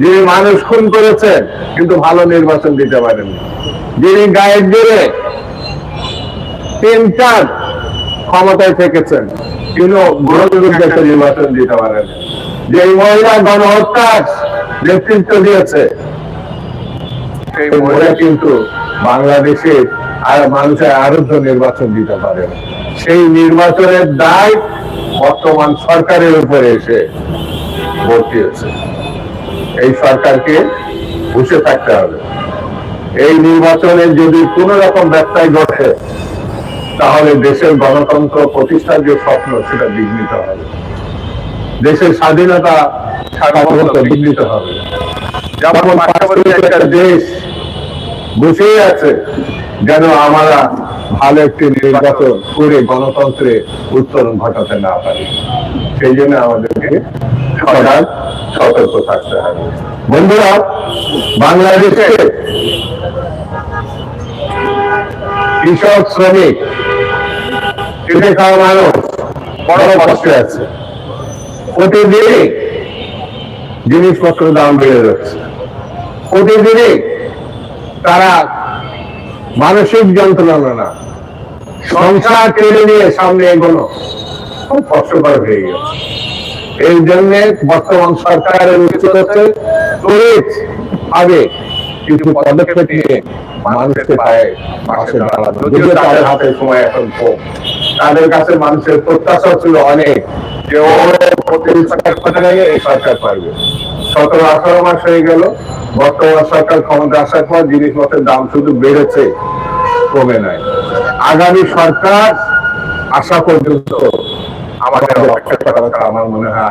যিনি মানুষ খুন করেছেন কিন্তু ভালো নির্বাচন দিতে পারেননি যিনি গায়ের জোরে তিনটা ক্ষমতায় থেকেছেন কিন্তু গ্রহণযোগ্য নির্বাচন দিতে পারেন। যে মহিলা গণহত্যার নেতৃত্ব দিয়েছে মহিলা কিন্তু বাংলাদেশের আর মানুষের আরোগ্য নির্বাচন দিতে পারে। সেই নির্বাচনের দায় বর্তমান সরকারের উপরে এসে ভর্তি হয়েছে এই সরকারকে বসে থাকতে হবে। এই নির্বাচনে যদি কোন রকম ব্যত্যয় ঘটে, তাহলে দেশের গণতন্ত্র প্রতিষ্ঠার যে স্বপ্ন, সেটা বিঘ্নিত হবে। দেশের স্বাধীনতা বিঘ্নিত হবে। যেমন দেশ বসেই আছে, যেন আমরা ভালো একটি নির্বাচন করে গণতন্ত্রে উত্তরণ ঘটাতে না পারি। সেই জন্য আমাদেরকে সজাগ সতর্ক থাকতে হবে। বন্ধুরা, বাংলাদেশে কৃষক, শ্রমিক খেটে খাওয়া মানুষ বড় কষ্টে আছে। প্রতিদিনই জিনিসপত্র দাম বেড়ে যাচ্ছে। প্রতিদিনই তারা মানসিক যন্ত্রণা না সংসার টেনে নিয়ে সামনে এগোনো খুব কষ্টকর হয়ে এই জন্য বর্তমান উচিত হচ্ছে কিছু পদক্ষেপ নিয়ে মানুষকে পায়ে পাশে দাঁড়ানো। তাদের হাতে সময় এখন কম, তাদের কাছে মানুষের প্রত্যাশা ছিল অনেক যে ও এই সরকার পারবে। সতেরো আঠারো মাস হয়ে গেল। বর্তমান সরকার ক্ষমতা আসার পর জিনিসপত্রের দাম শুধু বেড়েছে, কমে নাই। আগামী সরকার আসা পর্যন্ত আমাদের আমার মনে হয়